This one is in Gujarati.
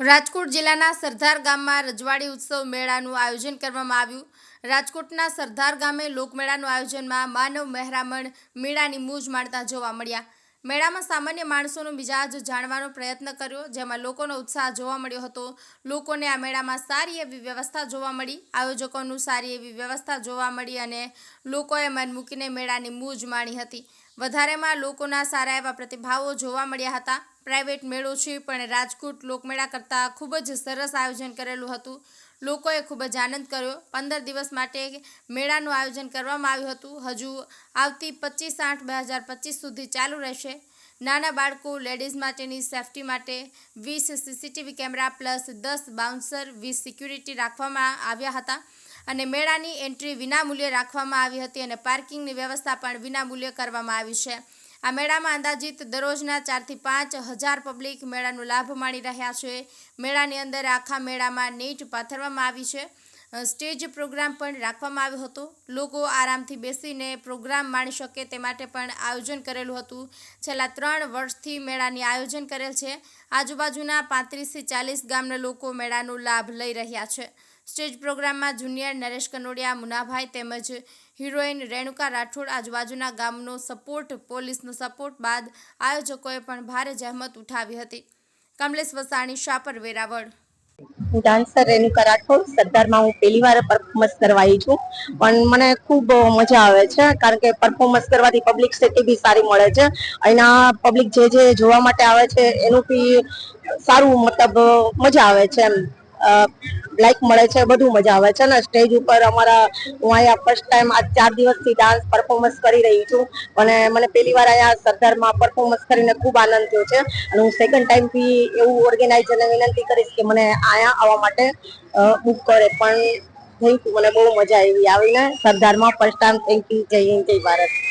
રાજકોટ જિલ્લાના સરદાર ગામમાં રજવાડી ઉત્સવ મેળાનું આયોજન કરવામાં આવ્યું. રાજકોટના સરદાર ગામે લોકમેળાનું આયોજનમાં માનવ મહેરામણ મેળાની મૂજ માણતા જોવા મળ્યા. મેળામાં સામાન્ય માણસોનો મિજાજ જાણવાનો પ્રયત્ન કર્યો, જેમાં લોકોનો ઉત્સાહ જોવા મળ્યો હતો. લોકોને આ મેળામાં સારી એવી વ્યવસ્થા જોવા મળી. આયોજકોનું સારી એવી વ્યવસ્થા જોવા મળી અને લોકોએ મન મૂકીને મેળાની મૂજ માણી હતી. વધારેમાં લોકોના સારા એવા પ્રતિભાવો જોવા મળ્યા હતા. પ્રાઇવેટ મેળો છે, પણ રાજકોટ લોકમેળા કરતાં ખૂબ જ સરસ આયોજન કરેલું હતું. લોકોએ ખૂબ જ આનંદ કર્યો. પંદર દિવસ માટે મેળાનું આયોજન કરવામાં આવ્યું હતું. હજુ આવતી પચીસ આઠ બે હજાર પચીસ સુધી ચાલુ રહેશે. નાના બાળકો લેડીઝ માટેની સેફટી માટે વીસ સીસીટીવી કેમેરા પ્લસ દસ બાઉન્સર, વીસ સિક્યુરિટી રાખવામાં આવ્યા હતા. અને મેળાની એન્ટ્રી વિનામૂલ્યે રાખવામાં આવી હતી અને પાર્કિંગની વ્યવસ્થા પણ વિનામૂલ્યે કરવામાં આવી છે. આ મેળામાં અંદાજિત દરરોજના ચારથી પાંચ હજાર પબ્લિક મેળાનો લાભ માણી રહ્યા છે. મેળાની અંદર આખા મેળામાં નેટ પાથરવામાં આવી છે. સ્ટેજ પ્રોગ્રામ પણ રાખવામાં આવ્યો હતો. લોકો આરામથી બેસીને પ્રોગ્રામ માણી શકે તે માટે પણ આયોજન કરેલું હતું. છેલ્લા ત્રણ વર્ષથી મેળાની આયોજન કરેલ છે. આજુબાજુના પાંત્રીસથી ચાલીસ ગામના લોકો મેળાનો લાભ લઈ રહ્યા છે. સ્ટેજ પ્રોગ્રામમાં જુનિયર નરેશ કનોડિયા, મુનાભાઈ તેમજ હિરોઈન રેણુકા રાઠોડ આજુબાજુના ગામનો સપોર્ટ, પોલીસનો સપોર્ટ બાદ આયોજકોએ પણ ભારે જહેમત ઉઠાવી હતી. કમલેશ વસાણી, શાપર વેરાવળ. હું ડાન્સર રેનુકા રાઠોડ સરદારમાં હું પહેલી વાર પરફોર્મન્સ કરવા છું. પણ મને ખૂબ મજા આવે છે, કારણ કે પરફોર્મન્સ કરવાથી પબ્લિક સિટી બી સારી મળે છે. અહીંના પબ્લિક જે જે જોવા માટે આવે છે, એનું બી સારું મતલબ મજા આવે છે એમ. લાઈક મળે છે, બધું મજા આવે છે ને સ્ટેજ ઉપર અમારા, હું અહીંયા ફર્સ્ટ ટાઈમ આ ચાર દિવસથી ડાન્સ પરફોર્મન્સ કરી રહી છું અને મને પહેલી વાર અહીંયા સરદારમાં પરફોર્મન્સ કરીને ખૂબ આનંદ થયો છે અને હું સેકન્ડ ટાઈમ બી એવું ઓર્ગેનાઇઝરને વિનંતી કરીશ કે મને અહીંયા આવવા માટે બુક કરે. પણ થેન્ક યુ મને બહુ મજા આવી આવીને સરદારમાં ફર્સ્ટ ટાઈમ થેન્ક યુ જય હિન્દ, જય ભારત.